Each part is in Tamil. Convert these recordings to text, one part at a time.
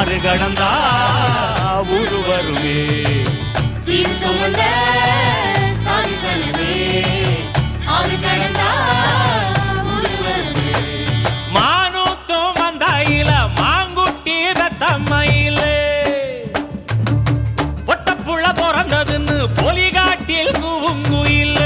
ஆறு கடந்தா ஊரு வருமே சீர் சுமந்த சாரி சலவே ஆறு கடந்தா பொலிகாட்டில் கூவுங்குயில்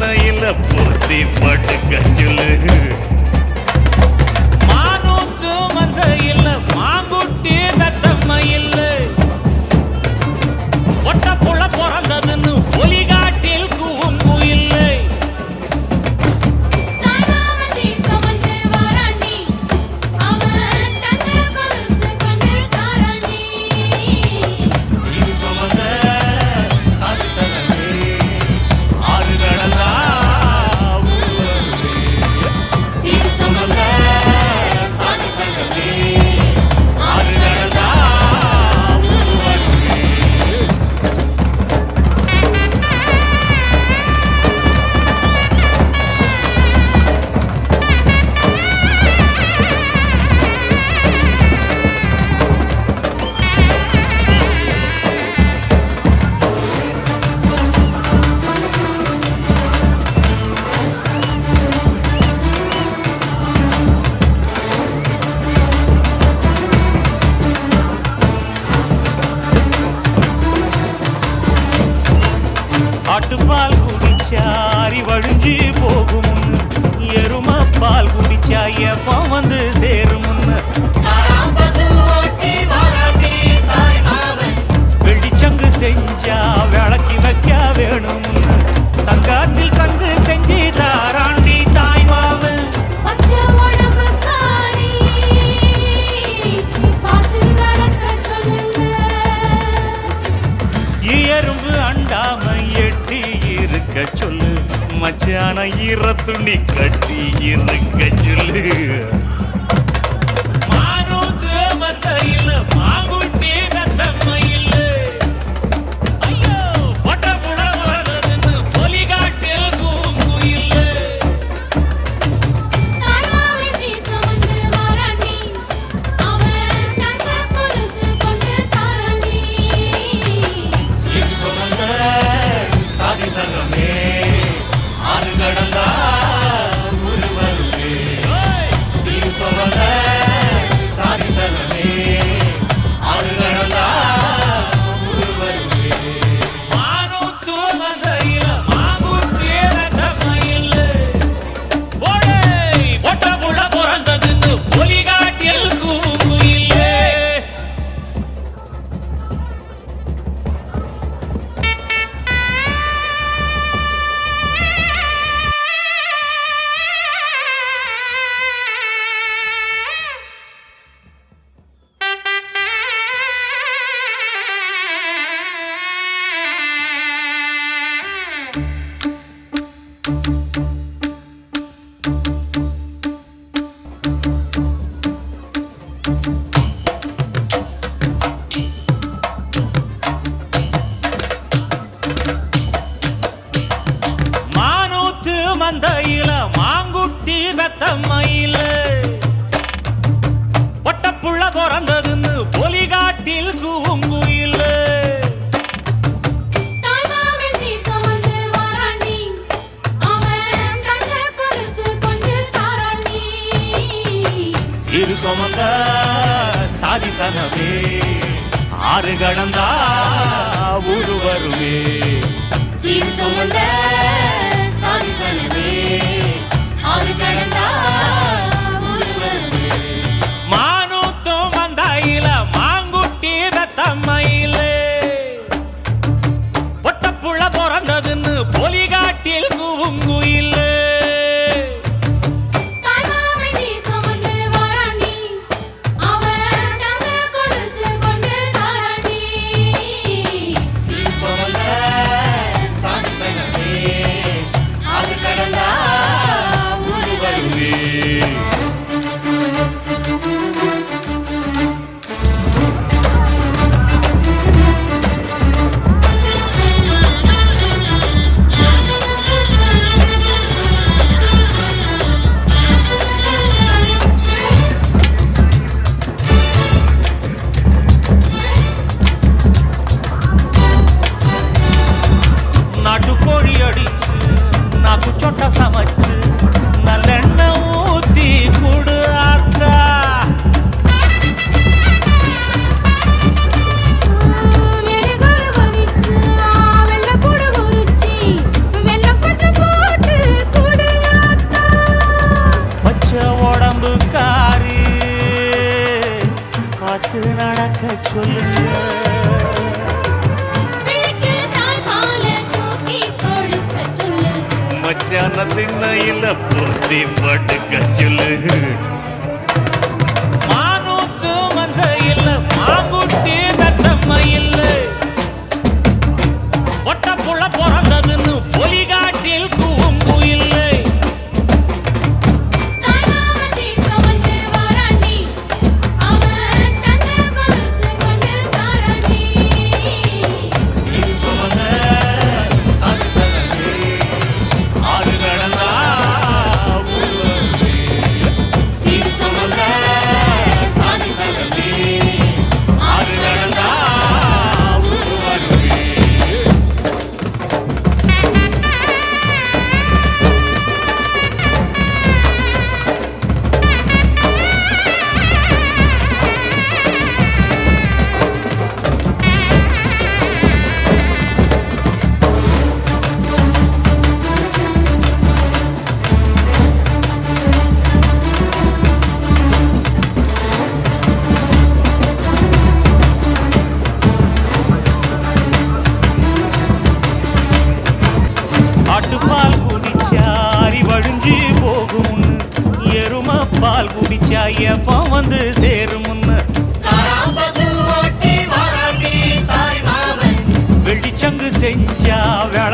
மயில போத்தி மட்டுக்க சொல்லுகு பால் குடிச்சாரி வழிஞ்சு போகும் எரும பால் குடிச்சா எப்ப வந்து சேரும் துணி கட்டி இருக்க ஆதிசனமே ஆறு கடந்தா உருவருமே சீர் சுமந்த சாதிசனமே பார்த்து நடக்க சொல்லுங்க மச்சான திண்ணையில பூர்த்தி படுக்க சொல்லு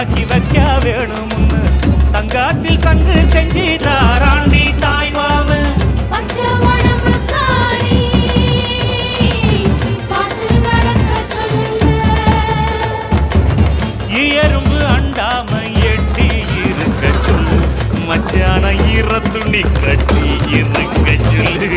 ஆக்கி வைக்க வேணும் தங்காத்தில் சங்கு செஞ்சு தாராண்டி தாய் மாவன் எறும்பு அண்டாம எட்டி மச்சான ஈரத்துணி கட்டி இருக்க சொல்லு.